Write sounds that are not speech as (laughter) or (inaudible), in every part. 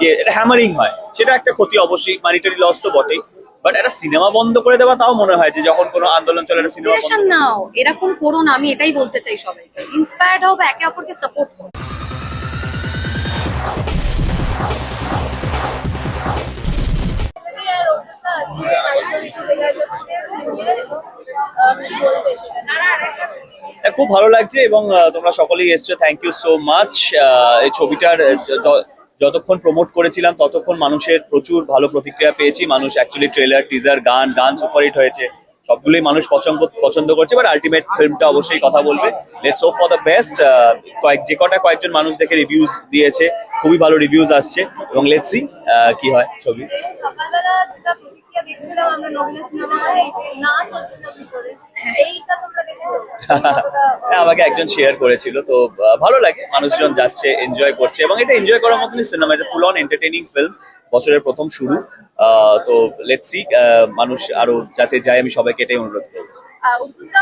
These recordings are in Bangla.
গিয়ে এটা হ্যামারিং হয়। সেটা একটা ক্ষতি অবশ্যই মানিটারি লস তো বটেই। বাট একটা সিনেমা বন্ধ করে দেওয়া তাও মনে হয় যে যখন কোনো আন্দোলন চলে একটা সিনেমা নাও। এরকম করো না আমি এটাই বলতে চাই সবাইকে। ইন্সপায়ার্ড হও বা একে অপরকে সাপোর্ট করো? খুব ভালো লাগছে এবং তোমরা সকলেই এসছো। থ্যাংক ইউ সো মাচ এই ছবিটার যতক্ষণ প্রমোট করেছিলাম, ততক্ষণ মানুষের প্রচুর ভালো প্রতিক্রিয়া পেয়েছি। মানুষ অ্যাকচুয়ালি ট্রেলার টিজার গান গান সুপারহিট হয়েছে। সবগুলোই মানুষ পছন্দ পছন্দ করছে বাট আলটিমেট ফিল্মটা অবশ্যই কথা বলবে। Let's hope for the best কয়েক, যে কটা কয়েকজন মানুষ দেখে রিভিউজ দিয়েছে, খুবই ভালো রিভিউজ আসছে, এবং লেটস কি হয় ছবি। দেখছিলাম আমরা নবীনা সিনেমা এই যে নাচ হচ্ছিল ভিতরে এইটা তোমরা দেখেছ? (laughs) হ্যাঁ আমাকে একজন শেয়ার করেছিল তো ভালো লাগে মানুষজন যাচ্ছে এনজয় করছে এবং এটা এনজয় করার মতনই সিনেমা এটা ফুল অন এন্টারটেইনিং ফিল্ম বছরের প্রথম শুরু তো লেটস সি মানুষ আরও যাতে যায় আমি সবাইকে এটাই অনুরোধ করব। আহ, উদ্বুদ্ধ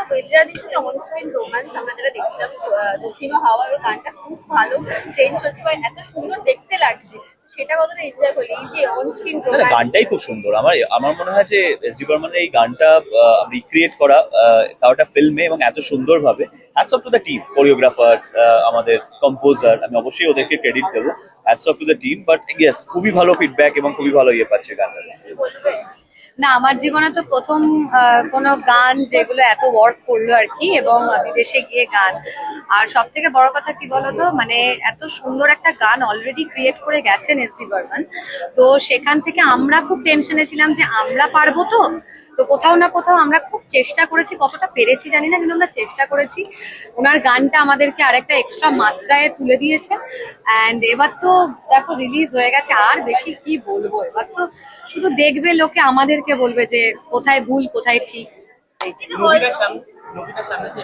সাথে অন স্ক্রিন রোমান্স আমরা যেটা দেখছিলাম দক্ষিণ গানটা খুব ভালো চলছে এত সুন্দর দেখতে লাগছে। সেটা কতটা এনজয় করলি? এই যে অন স্ক্রিন না, গানটাই খুব সুন্দর। আমার আমার মনে হয় যে এস ডি বর্মনের এই গানটা রিক্রিয়েট করা তাও একটা ফিল্মে এবং এত সুন্দরভাবে। Hats off to the team choreographer আমাদের কম্পোজার আমি অবশ্যই ওদেরকে ক্রেডিট দেবো। Hats off to the team but yes খুবই ভালো ফিডব্যাক এবং খুবই ভালো ইয়ে পাচ্ছে গানটা। না, আমার জীবনে তো প্রথম কোনো গান যেগুলো এত ওয়ার্ক করল আর কি, এবং বিদেশে গিয়ে গান। আর সব থেকে বড় কথা কি বলতো মানে এত সুন্দর একটা গান অলরেডি ক্রিয়েট করে গেছেন এস ডি বর্মন। তো সেখান থেকে আমরা খুব টেনশনে ছিলাম যে আমরা পারব তো? তো কোথাও না কোথাও আমরা খুব চেষ্টা করেছি, কতটা পেরেছি জানি না, কিন্তু আমরা চেষ্টা করেছি। ওনার গানটা আমাদেরকে আরেকটা এক্সট্রা মাত্রায় তুলে দিয়েছে। অ্যান্ড এবার তো দেখো রিলিজ হয়ে গেছে, আর বেশি কি বলব? এবার তো শুধু দেখবে লোকে আমাদেরকে বলবে যে কোথায় ভুল, কোথায় ঠিক। সামনে যে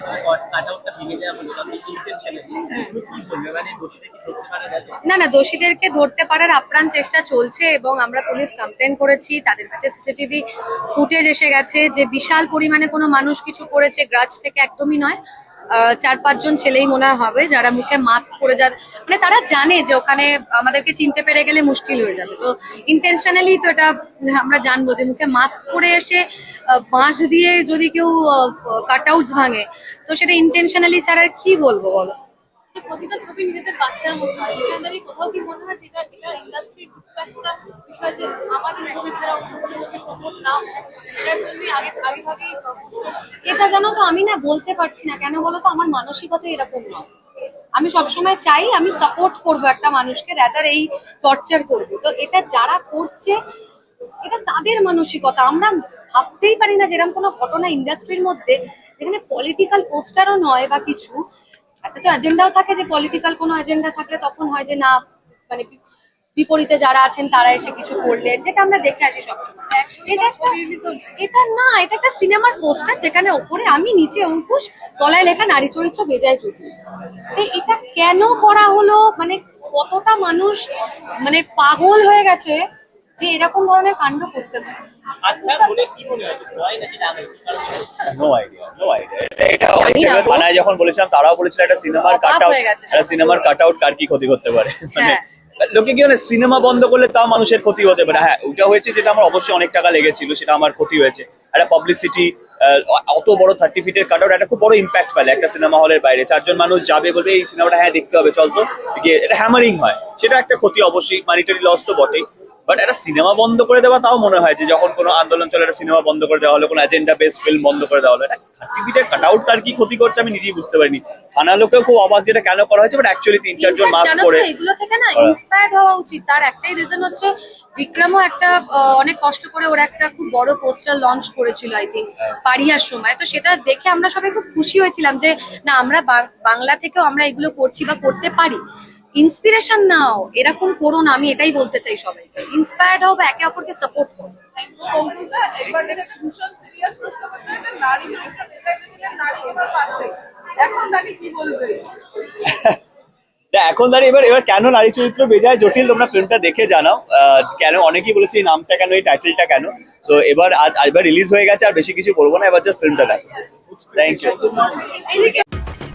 ভেঙে দেওয়া হলো আমি তুমি কি বলবে? মানে দোষীদের কি ধরতে পারা যাবে না না দোষীদেরকে ধরতে পারার আপ্রাণ চেষ্টা চলছে এবং আমরা পুলিশ কমপ্লেন করেছি তাদের কাছে সিসিটিভি ফুটেজ এসে গেছে যে বিশাল পরিমাণে কোনো মানুষ কিছু করেছে গ্রাজ থেকে একদমই নয়। চার পাঁচজন ছেলেই মনে হবে, যারা মুখে মাস্ক পরে যা মানে তারা জানে যে ওখানে আমাদেরকে চিনতে পেরে গেলে মুশকিল হয়ে যাবে। তো ইন্টেনশনালি তো এটা আমরা জানব যে মুখে মাস্ক পরে এসে বাঁশ দিয়ে যদি কেউ কাট আউট ভাঙে, তো সেটা ইন্টেনশনালি ছাড়া কি বলব বলো? যে প্রতিটা ছবি নিজেদের বাচ্চার মতো হয়। সেখানে দাঁড়িয়ে কোথাও কি মনে হয় যেটা এটা ইন্ডাস্ট্রির কিছু একটা বিষয় যে আমাদের ছবি ছাড়া অন্য কোনো ছবি প্রমোট না? এটার জন্য আগে আগে এটা জানো তো, আমি না বলতে পারছি না। কেন বলো তো, আমার মানসিকতা এরকম নয়। আমি সবসময় চাই আমি সাপোর্ট করব একটা মানুষকে রাদার এই টর্চার করব। তো এটা যারা করছে, এটা তাদের মানসিকতা। আমরা ভাবতেই পারি না যেরকম কোনো ঘটনা ইন্ডাস্ট্রির মধ্যে, যেখানে পলিটিক্যাল পোস্টারও নয় বা কিছু একটা তো এজেন্ডাও থাকে যে পলিটিক্যাল কোনো এজেন্ডা থাকলে তখন হয় যে না মানে বিপরীতে যারা আছেন তারা এসে কিছু করলেন যেটা আমরা দেখে আসি সবসময়। এটা না এটা একটা সিনেমার পোস্টার যেখানে ওপরে আমি নিচে অঙ্কুশ তলায় লেখা নারী চরিত্র বেজায় চুটি। এটা কেন করা হলো? মানে কতটা মানুষ মানে পাগল হয়ে গেছে যে এরকম ধরনের কাণ্ড করতে পারে। আচ্ছা মনে কি মনে হয়? ভয় নাকি নো আইডিয়া নো আইডিয়া এটা জানি না অনেক গো। থানায় যখন বলেছিলাম তারাও বলেছিল একটা সিনেমার কাট আউট একটা সিনেমার কাট আউট কার কি ক্ষতি করতে পারে? মানে হ্যাঁ। লোকে কি মানে সিনেমা বন্ধ করলে তাও মানুষের ক্ষতি হতে পারে। হ্যাঁ ওটা হয়েছে যেটা আমার অবশ্যই অনেক টাকা লেগেছিল সেটা আমার ক্ষতি হয়েছে। একটা পাবলিসিটি অত বড় থার্টি ফিটের কাট আউট একটা খুব বড় ইম্প্যাক্ট ফেলে একটা সিনেমা হলের বাইরে। চারজন মানুষ যাবে বলবে এই সিনেমাটা হ্যাঁ দেখতে হবে চল তো। গিয়ে এটা হ্যামারিং হয়। সেটা একটা ক্ষতি অবশ্যই মানিটারি লস তো বটেই। বাট একটা সিনেমা বন্ধ করে দেওয়া তাও মনে হয় যে যখন কোনো আন্দোলন চলে একটা সিনেমা বন্ধ করে দেওয়া হলো কোনো এজেন্ডা বেস ফিল্ম বন্ধ করে দেওয়া হলো। এটা সার্টিফিকেট কাট আউট কার কি ক্ষতি করছে আমি নিজেই বুঝতে পারিনি। থানা লোকেও খুব অবাক যেটা কেন করা হয়েছে বাট অ্যাকচুয়ালি তিন চারজন মাস্ক পরে এগুলো থেকে না। ইন্সপায়ার্ড হওয়া উচিত। তার একটাই রিজন হচ্ছে বিক্রমও একটা অনেক কষ্ট করে ওরা একটা খুব বড় পোস্টার লঞ্চ করেছিল আই থিঙ্ক পারিয়ার সময়। তো সেটা দেখে আমরা সবাই খুব খুশি হয়েছিলাম যে না আমরা বাংলা থেকেও আমরা এগুলো করছি বা করতে পারি। ইন্সপিরেশন নাও, এরকম করো না, আমি এটাই বলতে চাই সবাইকে। ইন্সপায়ার্ড হও একে অপরকে সাপোর্ট করো। (laughs) এখন দাঁড়িয়ে এবার এবার কেন নারী চরিত্র বেজায় জটিল? তোমরা ফিল্মটা দেখে জানাও। কেন অনেকেই বলেছে এই নামটা কেন, এই টাইটেলটা কেন? তো এবার আজ এবার রিলিজ হয়ে গেছে, আর বেশি কিছু বলব না, এবার জাস্ট ফিল্মটা দেখো thank you